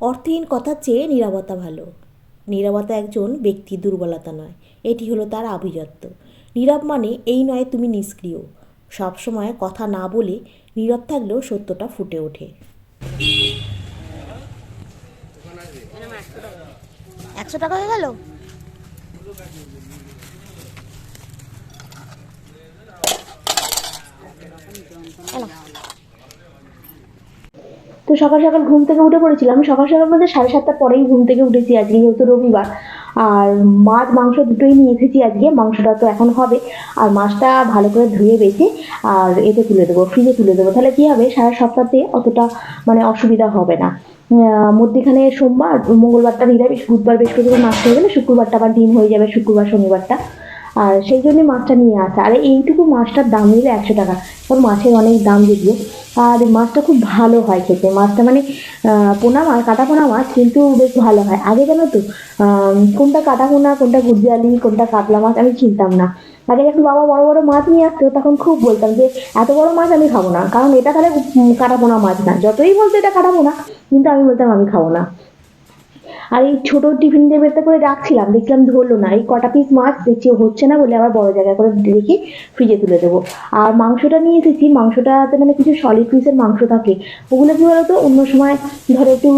অর্থহীন কথার চেয়ে নিরাপত্তা ভালো। নিরাপত্তা একজন ব্যক্তি দুর্বলতা নয়, এটি হলো তার আভিজাত্য। নীরব মানে এই নয় তুমি নিষ্ক্রিয়। সবসময় কথা না বলে নীরব থাকলেও সত্যটা ফুটে ওঠে। একশো টাকা হয়ে গেল? তো সকাল সকাল ঘুম থেকে উঠে পড়েছিলাম। সকাল সকাল বলতে সাড়ে সাতটার পরেই ঘুম থেকে উঠেছি আজকে, যেহেতু রবিবার। আর মাছ, মাংস দুটোই নিয়ে এসেছি আজকে, মাংসটা তো এখন হবে। আর মাছটা ভালো করে ধুয়ে বেছে আর এতে তুলে দেবো, ফ্রিজে তুলে দেবো। তাহলে কী হবে? সারা সপ্তাহতে অতটা মানে অসুবিধা হবে না। মধ্যেখানে সোমবার, মঙ্গলবারটা নিরামিষ, বুধবার, বৃহস্পতিবার মাছ হয়ে গেলে শুক্রবারটা আবার ডিম হয়ে যাবে, শুক্রবার, শনিবারটা। আর সেই জন্য মাছটা নিয়ে আসা। আর এইটুকু মাছটার দাম নিলে একশো টাকা। কারণ মাছের অনেক দাম যদিও। আর মাছটা খুব ভালো হয় খেতে। মাছটা মানে পোনা মাছ, কাটা পোনা মাছ কিন্তু বেশ ভালো হয়। আগে জানো তো কোনটা কাটা পোনা, কোনটা গুজিয়ালি কোনটা কাতলা মাছ আমি চিনতাম না। আগে যখন বাবা বড় বড় মাছ নিয়ে আসতো, তখন খুব বলতাম যে, এত বড় মাছ আমি খাব না। কারণ এটা তাহলে কাটা পোনা মাছ না। যতই বলতো এটা কাটা পোনা, কিন্তু আমি বলতাম আমি খাব না। আর এই ছোট টিফিন টেবিলটা করে রাখছিলাম, দেখলাম ধরলো না। এই কটা পিস মাছ দেখছি, হচ্ছে না বলে আবার বড় জায়গা করে রেখে ফ্রিজে তুলে দেবো। আর মাংসটা নিয়ে এসেছি, মাংসটাতে মানে কিছু সলিড পিসের মাংস থাকে। ওগুলো কি বলতো, অন্য সময় ধরো একটু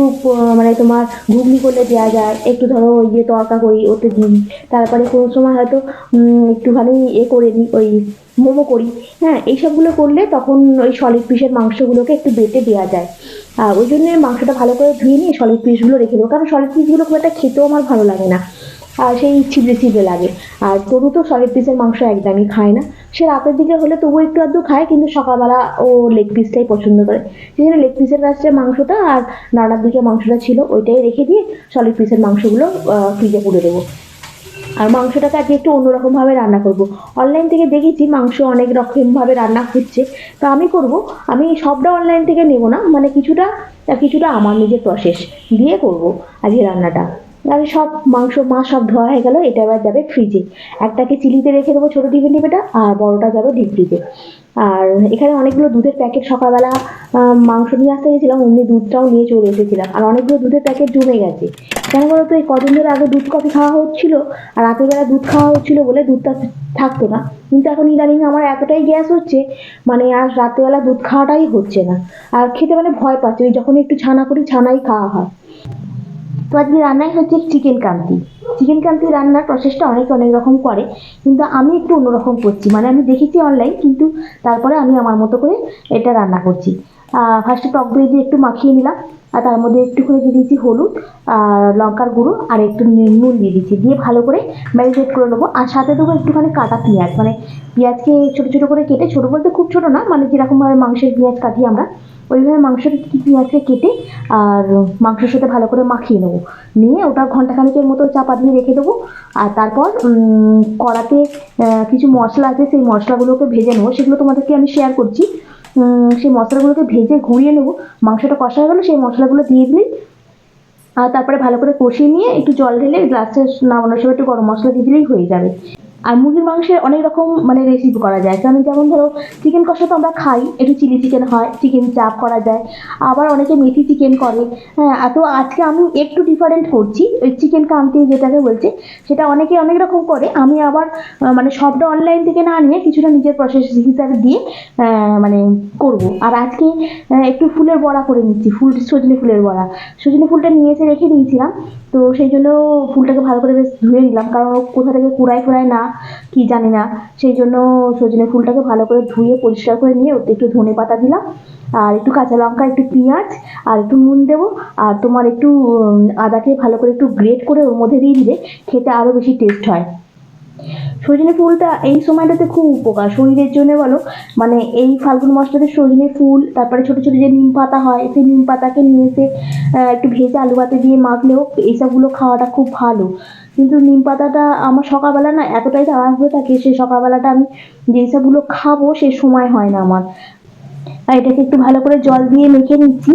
মানে তোমার ঘুগনি করলে দেওয়া যায়, একটু ধরো ওই যে তরকা করি, ওতে দিই তারপরে কোনো সময় হয়তো একটুখানি এ করে নিই ওই মোমো করি। হ্যাঁ এইসবগুলো করলে তখন ওই সলিড পিসের মাংসগুলোকে একটু বেটে দেওয়া যায়। ওই জন্য মাংসটা ভালো করে ধুয়ে নিয়ে সলিড পিসগুলো রেখে দেবো। কারণ সলিড পিসগুলো খুব একটা খেতেও আমার ভালো লাগে না। আর সেই ছিবড়ে ছিবড়ে লাগে। আর তরু তো সলিড পিসের মাংস একদমই খায় না। সে রাতের দিকে হলে তবুও একটু আধটু খায়, কিন্তু সকালবেলা ও লেগ পিসটাই পছন্দ করে। সেই জন্য লেগ পিসের কাছে মাংসটা আর নাড়ার দিকে মাংসটা ছিল, ওইটাই রেখে দিয়ে সলিড পিসের মাংসগুলো ফ্রিজে পুড়ে দেবো। আর মাংসটাকে আজকে একটু অন্যরকমভাবে রান্না করব। অনলাইন থেকে দেখেছি মাংস অনেক রকমভাবে রান্না হচ্ছে। তো আমি করব, আমি সবটা অনলাইন থেকে নেব না মানে কিছুটা কিছুটা আমার নিজের প্রসেস দিয়ে করব আজকে রান্নাটা। আর সব মাংস, মা সব ধোয়া হয়ে গেল, এটা এবার যাবে ফ্রিজে একটাকে চিলিতে রেখে দেবো ছোটো টিফিন টিপেটা আর বড়োটা যাবে ডিপ ফ্রিজে আর এখানে অনেকগুলো দুধের প্যাকেট সকালবেলা মাংস নিয়ে আসতে গেছিলাম, অমনি দুধটাও নিয়ে চলে এসেছিলাম। আর অনেকগুলো দুধের প্যাকেট জমে গেছে। কেন বলতো, এই কদিন ধরে আগে দুধ কফি খাওয়া হচ্ছিল, আর রাতের বেলা দুধ খাওয়া হচ্ছিল বলে দুধটা থাকতো না। কিন্তু এখন ইদানিং আমার এতটাই গ্যাস হচ্ছে মানে আর রাত্রেবেলা দুধ খাওয়াটাই হচ্ছে না। আর খেতে মানে ভয় পাচ্ছে, ওই যখন একটু ছানা করি, ছানাই খাওয়া হয়। তো আজকে রান্নাই হচ্ছে চিকেন কান্তি। চিকেন কান্তি রান্নার প্রসেসটা অনেকে, অনেক রকম করে, কিন্তু আমি একটু অন্যরকম করছি। মানে আমি দেখেছি অনলাইন কিন্তু তারপরে আমি আমার মতো করে এটা রান্না করছি। ফার্স্টে টক দই দিয়ে একটু মাখিয়ে নিলাম, আর তার মধ্যে একটুখানি দিয়ে দিয়েছি হলুদ, আর লঙ্কার গুঁড়ো, আর একটু নুন দিয়ে দিচ্ছি দিয়ে ভালো করে ম্যারিনেট করে নেব, আর সাথে দেবো একটুখানি কাটা পেঁয়াজ। মানে পেঁয়াজকে ছোটো ছোটো করে কেটে, ছোটো বলতে খুব ছোটো না মানে যেরকমভাবে মাংসের পেঁয়াজ কাটি আমরা ওইভাবে মাংসের পেঁয়াজকে কেটে আর মাংসের সাথে ভালো করে মাখিয়ে নেব। নিয়ে ওটা ঘণ্টা ঘন্টাখানেকের মতো চাপা দিয়ে রেখে দেবো। আর তারপর কড়াতে কিছু মশলা আছে, সেই মশলাগুলোকে ভেজে নেব। সেগুলো তোমাদেরকে আমি শেয়ার করছি। সেই মশলাগুলোকে ভেজে ঘুরিয়ে নেব। মাংসটা কষা হয়ে গেলো সেই মশলাগুলো দিয়ে দিলেই আর তারপরে ভালো করে কষিয়ে নিয়ে একটু জল ঢেলে গ্লাসে নামানোর সময় একটু গরম মশলা দিয়ে দিলেই হয়ে যাবে। আর মুরগির মাংসের অনেক রকম মানে রেসিপি করা যায়। কারণ যেমন ধরো চিকেন কষা তো আমরা খাই, একটু চিলি চিকেন হয় চিকেন চাপ করা যায়। আবার অনেকে মেথি চিকেন করে। হ্যাঁ তো আজকে আমি একটু ডিফারেন্ট করছি। ওই চিকেন কামতি যেটাকে বলছে, সেটা অনেকে অনেক রকম করে। আমি আবার মানে সবটা অনলাইন থেকে না নিয়ে কিছুটা নিজের প্রসেস হিসাবে দিয়ে মানে করব। আর আজকে একটু ফুলের বড়া করে নিচ্ছি। ফুল, সজনে ফুলের বড়া। সজনে ফুলটা নিয়ে এসে রেখে দিয়েছিলাম। তো সেই জন্য ফুলটাকে ভালো করে বেশ ধুয়ে নিলাম। কারণ কোথা থেকে কুড়ায় ফুড়ায় না। কি জানি না। সেই জন্য সজনে ফুলটাকে ভালো করে ধুয়ে, পরিষ্কার করে নিয়ে ওতে একটু ধনে পাতা দিলাম। আর একটু কাঁচা লঙ্কা, একটু পেঁয়াজ আর একটু নুন দেবো। আর তোমার একটু আদাকে ভালো করে একটু গ্রেট করে ওর মধ্যে দিয়ে দিলে খেতে আরও বেশি টেস্ট হয়। সজনে ফুলটা এই সময়টাতে খুব উপকার। শরীরের জন্য বলো মানে এই ফাল্গুন মাসটাতে সজনে ফুল, তারপরে ছোটো ছোটো যে নিম পাতা হয়, সেই নিম পাতাকে নিয়ে এসে একটু ভেজে আলু ভাতে দিয়ে মাখলেও এইসবগুলো খাওয়াটা খুব ভালো। কিন্তু নিম পাতাটা আমার সকালবেলা না এতটাই তাড়াহুড়ো থাকে সেই সকালবেলাটা আমি যেই সবগুলো খাব সেই সময় হয় না আমার। আর এটাকে একটু ভালো করে জল দিয়ে মেখে নিচ্ছি।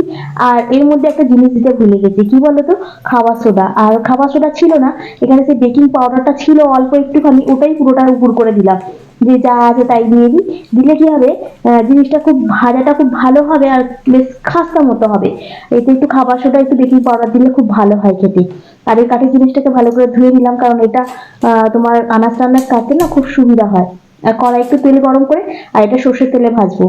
আর এর মধ্যে একটা জিনিস দিতে ভুলে গেছি। কি বলতো? খাবার সোডা। আর খাবার সোডা ছিল না। এখানে সেই বেকিং পাউডারটা ছিল অল্প একটুখানি, ওটাই পুরোটা উপর করে দিলাম। যে যা আছে তাই দিয়ে দিই। দিলে কি হবে? জিনিসটা খুব ভাজাটা খুব ভালো হবে আর বেশ খাস্তা মতো হবে। এতে একটু খাবার সোডা, একটু বেকিং পাউডার দিলে খুব ভালো হয় খেতে। আর এই কাঠের জিনিসটাকে ভালো করে ধুয়ে নিলাম, কারণ এটা তোমার আনাজ টানাজ কাটতে না খুব সুবিধা হয়। কড়াই একটু তেল গরম করে আর এটা সর্ষের তেলে ভাজবো।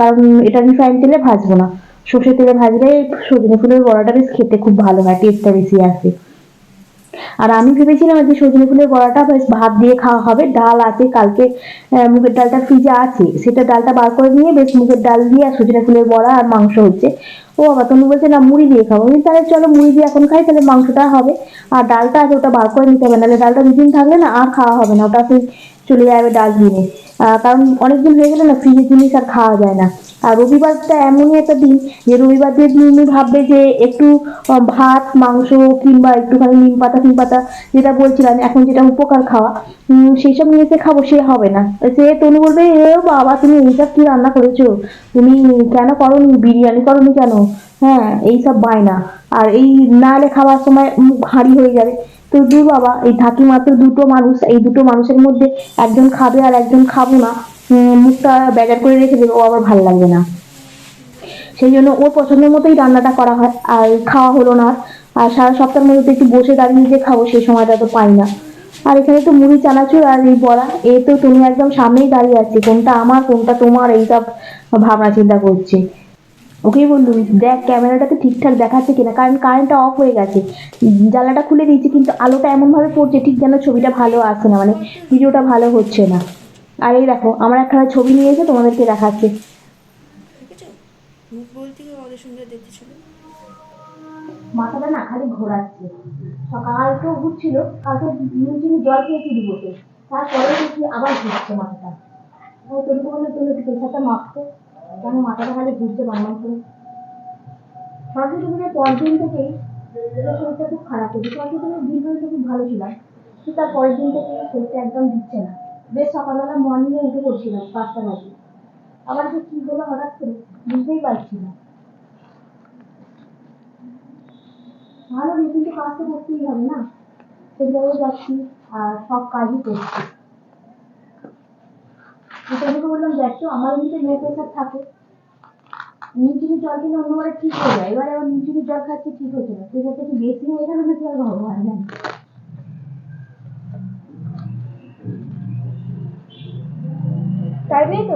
কারণ এটা রিফাইন তেলে ভাজবো না। সর্ষের তেলে ভাজলে সজনে ফুলের বড়াটা বেশ খেতে খুব ভালো হয় টেস্টটা বেশি আসে। আর আমি ভেবেছিলাম যে সজনে ফুলের বড়াটা বেশ ভাত দিয়ে খাওয়া হবে, ডাল আছে, কালকে মুগের ডালটা ফ্রিজে আছে, সেটা ডালটা বার করে নিয়ে বেশ মুগের ডাল দিয়ে আর সজনে ফুলের বড়া আর মাংস হচ্ছে। ও বাবা তুমি বলছে, না, মুড়ি দিয়ে খাব। আমি তাহলে চলো মুড়ি দিয়ে এখন খাই, তাহলে মাংসটা হবে। আর ডালটা আছে ওটা বার করে নিতে হবে, নাহলে ডালটা দুদিন থাকলে না আর খাওয়া হবে না। ওটা সেই চলে যাবে ডাস্টবিনে। কারণ অনেকদিন হয়ে গেলে না ফ্রিজের জিনিস আর খাওয়া যায় না। আর রবিবারটা এমনই একটা দিন যে রবিবার দিয়ে তুমি ভাববে যে একটু ভাত, মাংস কিংবা একটুখানি নিম পাতা নিম পাতা, যেটা বলছিলাম, এখন যেটা উপকার খাওয়া সেই সব নিয়ে খাব সে হবে না। সে তনু বলবে, এ বাবা, তুমি এইসব কি রান্না করেছ? তুমি কেন করনি? বিরিয়ানি করনি কেন? হ্যাঁ এইসব বায়না। আর এই না হলে খাওয়ার সময় মুখ ভারী হয়ে যাবে। তো দূর বাবা, এই থাকি মাত্র দুটো মানুষ, এই দুটো মানুষের মধ্যে একজন খাবে আর একজন খাব না মুখটা বেজার করে রেখে দেবে, ও আবার ভালো লাগবে না। সেই জন্য ওর পছন্দের মতোই রান্নাটা করা হয়, আর খাওয়া হলো না। আর সারা সপ্তাহের মধ্যে একটু বসে দাঁড়িয়ে যে খাব, সেই সময়টা তো পাই না। আর এখানে তো মুড়ি, চানাচুর আর এই বড়া, এ তো তুমি একদম সামনেই দাঁড়িয়ে আছে, কোনটা আমার, কোনটা তোমার এইসব ভাবনা চিন্তা করছে। ওকেই বললুম দেখ ক্যামেরাটাতে ঠিকঠাক দেখাচ্ছে কিনা কারণ কারেন্টটা অফ হয়ে গেছে। জ্বালাটা খুলে দিয়েছি কিন্তু আলোটা এমনভাবে পড়ছে ঠিক যেন ছবিটা ভালো আসছে না মানে ভিডিওটা ভালো হচ্ছে না। আর এই দেখো আমার একখানা ছবি নিয়ে এসে তোমাদেরকে দেখাচ্ছে। মাথাটা না খালি ঘোরাচ্ছে। সকাল তো ঘুরছিল কালকে নুন চিনি জল খেয়েছি দুবোতে তারপরে দেখি আবার ঘুরছে মাথাটা। তোর বলল তুমি একটু প্রেশারটা মাপতে। কেন মাথাটা খালি ঘুরছে বারবার করে? সরস্বতী পুজোর দিন থেকেই শরীরটা খুব খারাপ হয়েছে। সরস্বতী পুজোর দিন তো খুব ভালো ছিলাম, কিন্তু তার পরের দিন থেকে শরীরটা একদম দিচ্ছে না। বেশ সকালবেলা মর্নিংয়ে উঠে পড়ছিলাম, পাঁচটা বাজে। আবার যে কী হলো হঠাৎ করে বুঝতেই পারছি না। ভালো কিন্তু কাজ তো করতেই হবে না। জায়গায় যাচ্ছি আর সব কাজই করছি। তোকে বললাম দেখ তো আমার এমনিতে লো প্রেশার থাকে। নিমচিনির জল খেলে অন্যবারে ঠিক হয়ে যায়। এবারে আবার নিমচিনির জল খাচ্ছি ঠিক হচ্ছে না। প্রেশারটা কি বেশি হয়ে গেল নাকি আর ভগবান জানে তাই তো?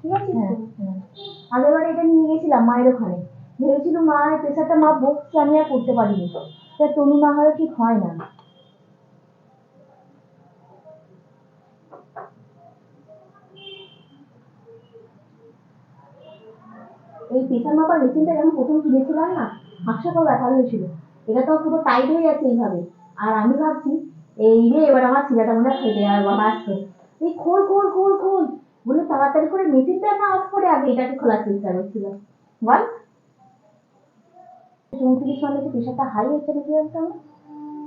ঠিক আছে। হ্যাঁ হ্যাঁ। আগেরবার এটা নিয়ে গেছিলাম মায়ের ওখানে। ভেবেছিল মায়ের প্রেশারটা মাপবো সে আমি আর করতে পারিনি তা তনু না হলে ঠিক হয় না। এই প্রেশার মাপার মেশিনটা যখন প্রথম কিনেছিলাম না হাফসা করে ব্যথা হয়েছিল। এটা তো পুরো টাইট হয়ে যাচ্ছে এইভাবে। আর আমি ভাবছি, এই রে, এবার আমার শিরাটা মনে ফেটে আর বাবা আসছে। এই খোল খোল খোল খোল। বলে তাড়াতাড়ি করে মেশিনটা না অফ করে আগে এটাকে খোলার চেষ্টা করছিলাম বল। চৌত্রিশ সালে যে প্রেশারটা হাই হচ্ছে নাকি একটা।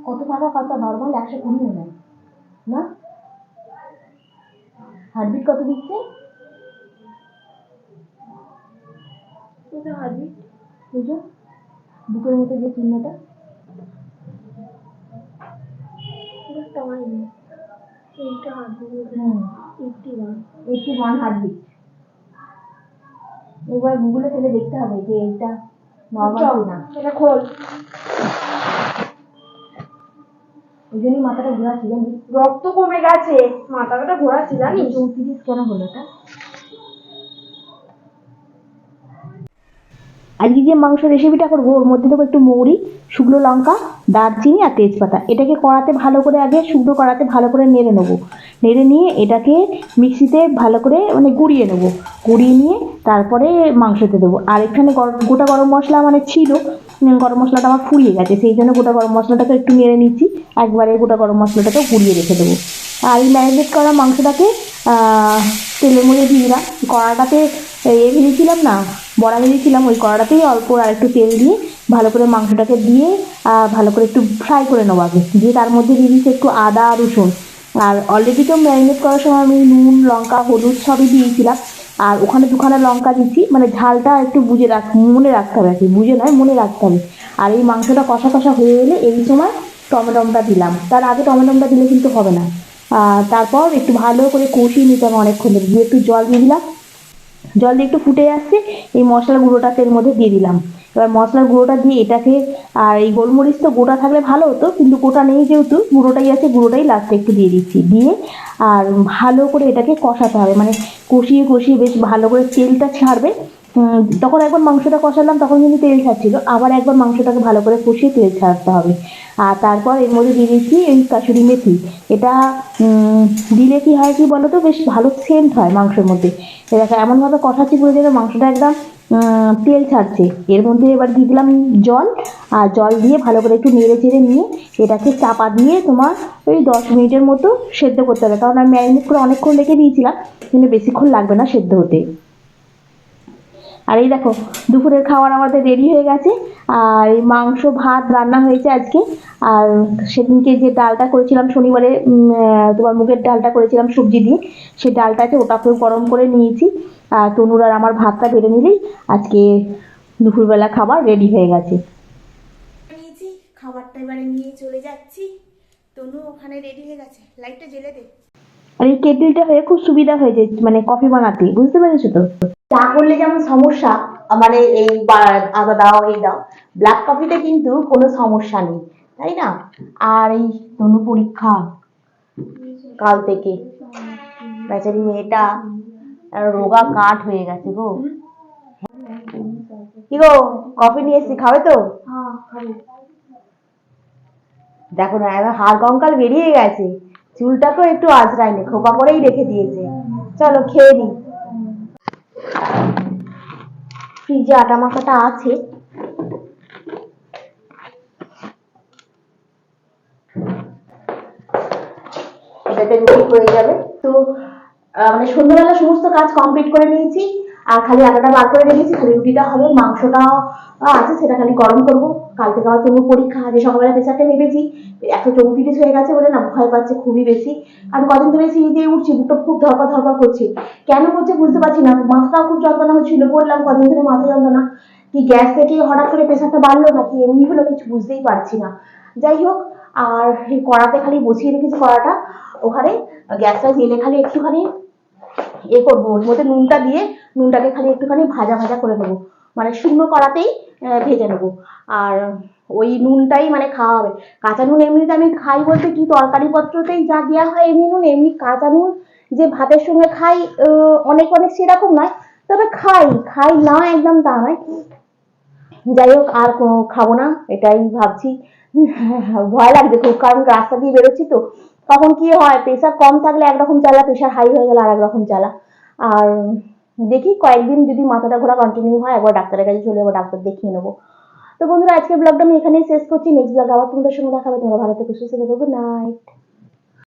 কত টাকা কত? নর্মাল একশো কুড়ি মনে হয়। না? হার্টবিট কত দিচ্ছে? এটা হার্টবিট বুঝো বুকের মধ্যে যে চিহ্নটা। এইটা এবার গুগলে ফেলে দেখতে হবে যে এটা নর্মাল না এটা খোল। ওই জন্যই মাথাটা ঘোরাচ্ছে জানি রক্ত কমে গেছে। মাথাটা ঘোরাচ্ছে জানিস? চৌত্রিশ কেন হলো এটা? আজকে যে মাংস রেসিপিটা করব, ওর মধ্যে দেবো একটু মৌরি, শুকনো লঙ্কা, দারচিনি আর তেজপাতা। এটাকে কড়াতে ভালো করে আগে শুকনো কড়াতে ভালো করে নেড়ে নেব। নেড়ে নিয়ে এটাকে মিক্সিতে ভালো করে মানে গুঁড়িয়ে নেব। গুঁড়িয়ে নিয়ে তারপরে মাংসতে দেবো। আর এখানে গোটা গরম মশলা মানে ছিল গরম মশলাটা আমার ফুরিয়ে গেছে, সেই জন্য গোটা গরম মশলাটাকে একটু নেড়ে নিচ্ছি। একবারে গোটা গরম মশলাটাকে গুঁড়িয়ে রেখে দেবো। আর এই ম্যারিনেট করা মাংসটাকে তেলের মধ্যে দিয়ে দিলাম। কড়াটাতে এ ভেজেছিলাম না বড়া ভেজেছিলাম ওই কড়াটাতেই অল্প আর একটু তেল দিয়ে ভালো করে মাংসটাকে দিয়ে ভালো করে একটু ফ্রাই করে নেব আগে। দিয়ে তার মধ্যে দিয়ে দিচ্ছি একটু আদা রসুন। আর অলরেডি তো ম্যারিনেট করার সময় আমি নুন, লঙ্কা, হলুদ সবই দিয়েছিলাম। আর ওখানে দুখানা লঙ্কা দিচ্ছি মানে ঝালটা একটু বুঝে রাখ, মনে রাখতে হবে আর কি। বুঝে নয়, মনে রাখতে হবে। আর এই মাংসটা কষা কষা হয়ে গেলে এই সময় টমেটোমটা দিলাম। তার আগে টমেটোমটা দিলে কিন্তু হবে না। তারপর একটু ভালো করে কষিয়ে নিতে হবে অনেকক্ষণ দিয়ে একটু জল দিয়ে দিলাম। জল দিয়ে একটু ফুটে আসছে, এই মশলার গুঁড়োটাকে এর মধ্যে দিয়ে দিলাম। এবার মশলার গুঁড়োটা দিয়ে এটাকে, আর এই গোলমরিচ তো গোটা থাকলে ভালো হতো, কিন্তু গোটা নেই যেহেতু, গুঁড়োটাই আছে, গুঁড়োটাই লাস্টে একটু দিয়ে দিচ্ছি। দিয়ে, আর ভালো করে এটাকে কষাতে হবে মানে কষিয়ে কষিয়ে বেশ ভালো করে তেলটা ছাড়বে তখন একবার মাংসটা কষালাম, তখন কিন্তু তেল ছাড়ছিল। আবার একবার মাংসটাকে ভালো করে কষিয়ে তেল ছাড়তে হবে। আর তারপর এর মধ্যে দিয়ে এই কাসুরি মেথি। এটা দিলে কি হয় কি বলো তো বেশ ভালো সেন্ট হয় মাংসের মধ্যে। এটাকে এমনভাবে কষাচ্ছি পুরো যেন মাংসটা একদম তেল ছাড়ছে। এর মধ্যে এবার দিয়ে দিলাম জল। আর জল দিয়ে ভালো করে একটু নেড়ে চেড়ে নিয়ে এটাকে চাপা দিয়ে তোমার ওই দশ মিনিটের মতো সেদ্ধ করতে হবে। কারণ আমি ম্যারিনেট করে অনেকক্ষণ রেখে দিয়েছিলাম, কিন্তু বেশিক্ষণ লাগবে না সেদ্ধ হতে। আর এই দেখো দুপুরের খাবার আমাদের রেডি হয়ে গেছে। আর এই মাংস ভাত রান্না হয়েছে আজকে। আর সেদিনকে যে ডালটা করেছিলাম শনিবারে তোমার মুগের ডালটা করেছিলাম সবজি দিয়ে সেই ডালটাকে ওটাকেও গরম করে নিয়েছি। আর তনুর আর আমার ভাতটা বেড়ে নিলেই আজকে দুপুরবেলা খাবার রেডি হয়ে গেছে। নিয়েছি খাবারটা এবারে নিয়ে চলে যাচ্ছি। তনু ওখানে রেডি হয়ে গেছে। লাইটটা জ্বেলে দে। আর এই কেটলিটা হয়ে খুব সুবিধা হয়েছে মানে কফি বানাতে বুঝতে পেরেছ তো? চা করলে যেমন সমস্যা মানে এই আদা দাও, এই দাও ব্ল্যাক কফিতে কিন্তু কোনো সমস্যা নেই, তাই না? আর এই তনু পরীক্ষা, কাল থেকে। বেচারি মেয়েটা রোগা কাঠ হয়ে গেছে গো। কি গো কফি নিয়ে এসছি, খাবে তো? দেখো না, এবার হাড় কঙ্কাল বেরিয়ে গেছে, চুলটাকেও একটু আজরায়নি খোপা করেই রেখে দিয়েছে। চলো খেয়ে নি। ফ্রিজে আটা মাখাটা আছে। এটাতে রুটি হয়ে যাবে। তো মানে সন্ধ্যাবেলা সমস্ত কাজ কমপ্লিট করে নিয়েছি, আর খালি আটাটা বার করে রেখেছি, খালি রুটিটা হবে মাংসটা আছে, সেটা খালি গরম করব। কাল থেকে আমার তবু পরীক্ষা আছে, সকালবেলা প্রেশারটা মেপেছি একশো চৌত্রিশ হয়ে গেছে বলে না, ভয় পাচ্ছে খুবই বেশি। আমি কদিন ধরে সিঁড়ি দিয়ে উঠছি বুকটা খুব ধরপা ধরপা করছে। কেন করছে বুঝতে পারছি না, মাথাটাও খুব যন্ত্রণা হচ্ছিল, বললাম কদিন ধরে মাথা যন্ত্রণা। কি গ্যাস থেকে হঠাৎ করে প্রেশারটা বাড়লো নাকি এমনি হলো কিছু বুঝতেই পারছি না। যাই হোক, আর এই কড়াতে খালি বসিয়ে রেখেছি কড়াটা, ওখানে গ্যাসটা জেলে খালি একটুখানি এ করব, ওর মধ্যে নুনটা দিয়ে নুনটাকে খালি একটুখানি ভাজা ভাজা করে নেব। মানে শুকনো কড়াতেই ভেজে নেব। আর ওই নুনটাই মানে খাওয়া হবে। কাঁচা নুন এমনিতে আমি খাই বলতে কি তরকারি পত্রতেই যা দেওয়া হয় এমনি নুন, এমনি কাঁচা নুন যে ভাতের সঙ্গে খাই অনেক অনেক সেরকম নয়, তবে খাই খাই না একদম তা নয়। যাই হোক, আর খাব না, এটাই ভাবছি। ভয় লাগছে খুব, কারণ রাস্তা দিয়ে বেরোচ্ছি তো। তখন কি হয় প্রেশার কম থাকলে একরকম চালা প্রেশার হাই হয়ে গেলে আর একরকম চালা। আর দেখি কয়েকদিন যদি মাথাটা ঘোরা কন্টিনিউ হয়, একবার ডাক্তারের কাছে চলে যাব, ডাক্তার দেখিয়ে নেব। তো বন্ধুরা আজকে ব্লগটা আমি এখানেই শেষ করছি। নেক্সট ব্লগ আবার তোমাদের সঙ্গে দেখাবে তোমরা ভালো থেকে, সুস্থ থেকো গুড নাইট